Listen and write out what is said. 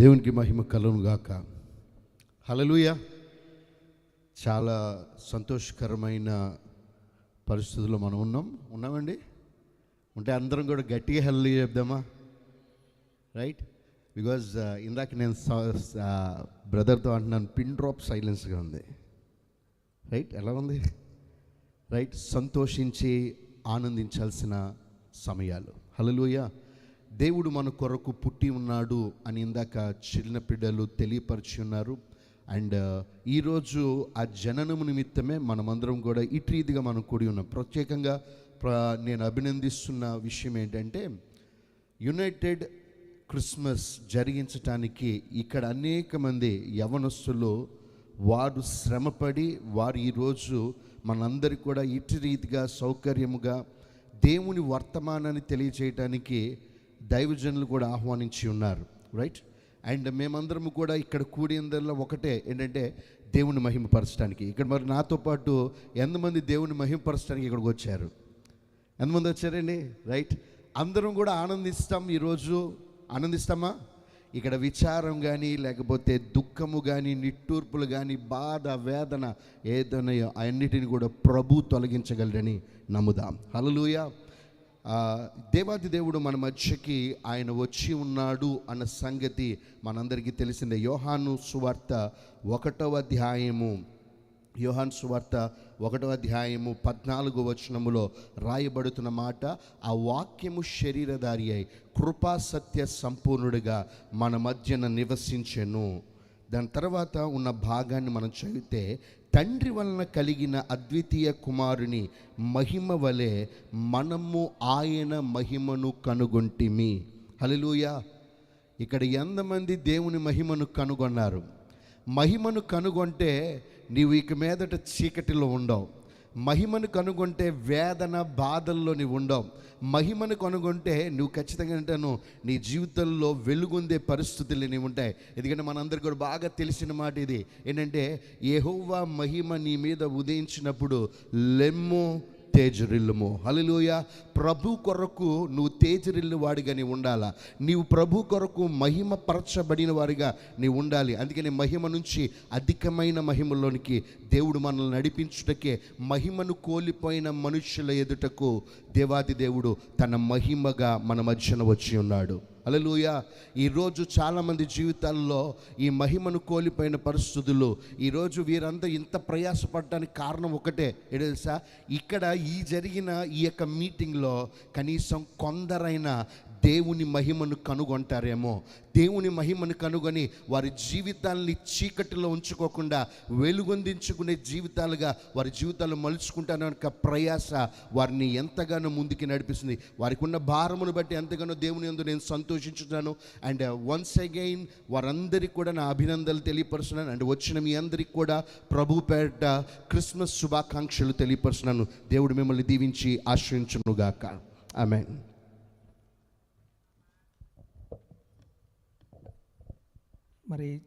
దేవునికి మహిమ కలును గాక. హలలుయ చాలా సంతోషకరమైన పరిస్థితుల్లో మనం ఉన్నాం. ఉన్నామండి? ఉంటే అందరం కూడా గట్టిగా హెల్లు చెప్దామా? రైట్ బికాజ్ ఇందాక నేను బ్రదర్తో అంటున్నాను పిన్ డ్రాప్ సైలెన్స్గా ఉంది. రైట్ ఎలా ఉంది? రైట్ సంతోషించి ఆనందించాల్సిన సమయాలు. హలలుయ దేవుడు మన కొరకు పుట్టి ఉన్నాడు అని ఇందాక చిన్న బిడ్డలు తెలియపరిచి ఉన్నారు. అండ్ uh, ఈరోజు ఆ జననం నిమిత్తమే మనమందరం కూడా ఇటు రీతిగా మనం కూడి ఉన్నాం. ప్రత్యేకంగా నేను అభినందిస్తున్న విషయం ఏంటంటే యునైటెడ్ క్రిస్మస్ జరిగించటానికి ఇక్కడ అనేక మంది యవనస్తులు వారు శ్రమపడి వారు ఈరోజు మనందరికీ కూడా ఇటు రీతిగా సౌకర్యముగా దేవుని వర్తమానాన్ని తెలియచేయటానికి దైవజనులు కూడా ఆహ్వానించి ఉన్నారు రైట్ అండ్ మేమందరము కూడా ఇక్కడ కూడినందులో ఒకటే ఏంటంటే దేవుని మహిమపరచడానికి. ఇక్కడ మరి నాతో పాటు ఎంతమంది దేవుని మహిమపరచడానికి ఇక్కడికి వచ్చారు? ఎంతమంది వచ్చారండి? రైట్ అందరం కూడా ఆనందిస్తాం ఈరోజు. ఆనందిస్తామా? ఇక్కడ విచారం కానీ లేకపోతే దుఃఖము కానీ నిట్టూర్పులు కానీ బాధ వేదన ఏదైనా అన్నిటిని కూడా ప్రభు తొలగించగలరని నమ్ముదాం. హలలుయ దేవాది దేవుడు మన మధ్యకి ఆయన వచ్చి ఉన్నాడు అన్న సంగతి మనందరికీ తెలిసిందే. యోహాను సువార్త ఒకటవ అధ్యాయము. యోహాన్ సువార్త ఒకటవ అధ్యాయము పద్నాలుగు వచనములో రాయబడుతున్న మాట ఆ వాక్యము శరీరధారి అయి కృపా సత్య సంపూర్ణుడిగా మన మధ్యన నివసించెను. దాని తర్వాత ఉన్న భాగాన్ని మనం చదివితే తండ్రి వలన కలిగిన అద్వితీయ కుమారుని మహిమ వలె మనము ఆయన మహిమను కనుగొంటిమి. హల్లెలూయా. ఇక్కడ ఎంతమంది దేవుని మహిమను కనుగొన్నారు? మహిమను కనుగొంటే నీవు ఇక మీదట చీకటిలో ఉండవు. మహిమను కనుగొంటే వేదన బాధల్లో నీవు ఉండవు మహిమను కనుగొంటే నువ్వు ఖచ్చితంగా అంటాను నీ జీవితంలో వెలుగొందే పరిస్థితులు నీవు ఉంటాయి. ఎందుకంటే మనందరికీ కూడా బాగా తెలిసిన మాట ఇది. ఏంటంటే యెహోవా మహిమ నీ మీద ఉదయించినప్పుడు లెమ్ము తేజరిల్లుము. హల్లెలూయా. ప్రభు కొరకు నువ్వు తేజరిల్లు వాడిగా నీ ఉండాలా? నీవు ప్రభు కొరకు మహిమ పరచబడిన వారిగా నీవు ఉండాలి. అందుకని మహిమ నుంచి అధికమైన మహిమలోనికి దేవుడు మనల్ని నడిపించుటకే మహిమను కోల్పోయిన మనుషుల ఎదుటకు దేవాది దేవుడు తన మహిమగా మన మధ్యన వచ్చి ఉన్నాడు. అలలుయ ఈరోజు చాలామంది జీవితాల్లో ఈ మహిమను కోల్పోయిన పరిస్థితులు ఈరోజు వీరంతా ఇంత ప్రయాసపడడానికి కారణం ఒకటే ఏంటో తెలుసా? ఇక్కడ ఈ జరిగిన ఈ యొక్క మీటింగ్లో కనీసం కొందరైనా దేవుని మహిమను కనుగొంటారేమో. దేవుని మహిమను కనుగొని వారి జీవితాల్ని చీకటిలో ఉంచుకోకుండా వెలుగొందించుకునే జీవితాలుగా వారి జీవితాలు మలుచుకుంటానక ప్రయాస వారిని ఎంతగానో ముందుకి నడిపిస్తుంది. వారికి ఉన్న భారమును బట్టి ఎంతగానో దేవుని యందు నేను సంతోషించున్నాను. అండ్ uh, వన్స్ అగైన్ వారందరికీ కూడా నా అభినందనలు తెలియపరుస్తున్నాను. అండ్ వచ్చిన మీ అందరికీ కూడా ప్రభు పేట క్రిస్మస్ శుభాకాంక్షలు తెలియపరుస్తున్నాను. దేవుడు మిమ్మల్ని దీవించి ఆశ్రయించునుగాక. ఆమె మరి